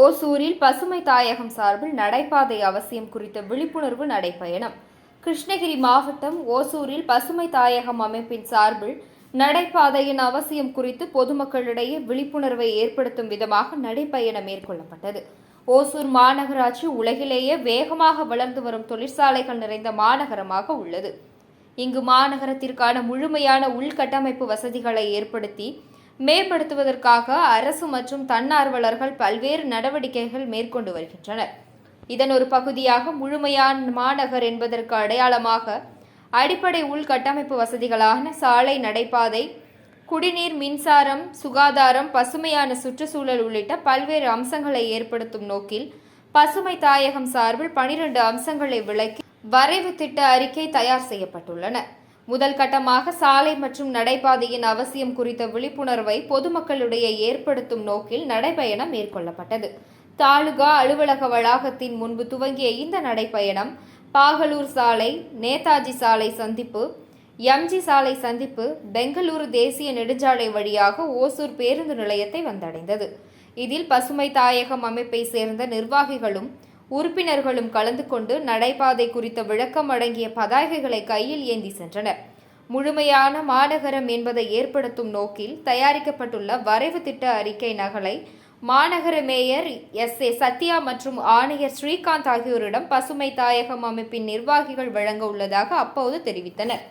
ஓசூரில் பசுமை தாயகம் சார்பில் நடைபாதை அவசியம் குறித்த விழிப்புணர்வு நடைப்பயணம் கிருஷ்ணகிரி மாவட்டம் ஓசூரில் பசுமை தாயகம் அமைப்பின் சார்பில் நடைபாதையின் அவசியம் குறித்து பொதுமக்களிடையே விழிப்புணர்வை ஏற்படுத்தும் விதமாக நடைப்பயணம் மேற்கொள்ளப்பட்டது. ஓசூர் மாநகராட்சி உலகிலேயே வேகமாக வளர்ந்து வரும் தொழிற்சாலைகள் நிறைந்த மாநகரமாக உள்ளது. இங்கு மாநகரத்திற்கான முழுமையான உள்கட்டமைப்பு வசதிகளை ஏற்படுத்தி மேம்படுத்துவதற்காக அரசு மற்றும் தன்னார்வலர்கள் பல்வேறு நடவடிக்கைகள் மேற்கொண்டு வருகின்றனர். இதன் ஒரு பகுதியாக முழுமையான மாநகர் என்பதற்கு அடையாளமாக அடிப்படை உள்கட்டமைப்பு வசதிகளான சாலை நடைபாதை குடிநீர் மின்சாரம் சுகாதாரம் பசுமையான சுற்றுச்சூழல் உள்ளிட்ட பல்வேறு அம்சங்களை ஏற்படுத்தும் நோக்கில் பசுமை தாயகம் சார்பில் பனிரெண்டு அம்சங்களை விளக்கி வரைவு திட்ட அறிக்கை தயார் செய்யப்பட்டுள்ளன. முதல் கட்டமாக சாலை மற்றும் நடைபாதையின் அவசியம் குறித்த விழிப்புணர்வை பொதுமக்களிடையே ஏற்படுத்தும் நோக்கில் நடைபயணம் மேற்கொள்ளப்பட்டது. தாலுகா அலுவலக வளாகத்தின் முன்பு துவங்கிய இந்த நடைப்பயணம் பாகலூர் சாலை நேதாஜி சாலை சந்திப்பு எம்ஜி சாலை சந்திப்பு பெங்களூரு தேசிய நெடுஞ்சாலை வழியாக ஓசூர் பேருந்து நிலையத்தை வந்தடைந்தது. இதில் பசுமை தாயகம் அமைப்பை சேர்ந்த நிர்வாகிகளும் உறுப்பினர்களும் கலந்து கொண்டு நடைபாதை குறித்த விளக்கம் அடங்கிய பதாகைகளை கையில் ஏந்தி சென்றனர். முழுமையான மாநகரம் என்பதை ஏற்படுத்தும் நோக்கில் தயாரிக்கப்பட்டுள்ள வரைவு திட்ட அறிக்கை நகலை மாநகர மேயர் எஸ். ஏ. சத்யா மற்றும் ஆணையர் ஸ்ரீகாந்த் ஆகியோரிடம் பசுமை தாயகம் அமைப்பின் நிர்வாகிகள் வழங்க உள்ளதாக அப்போது தெரிவித்தனர்.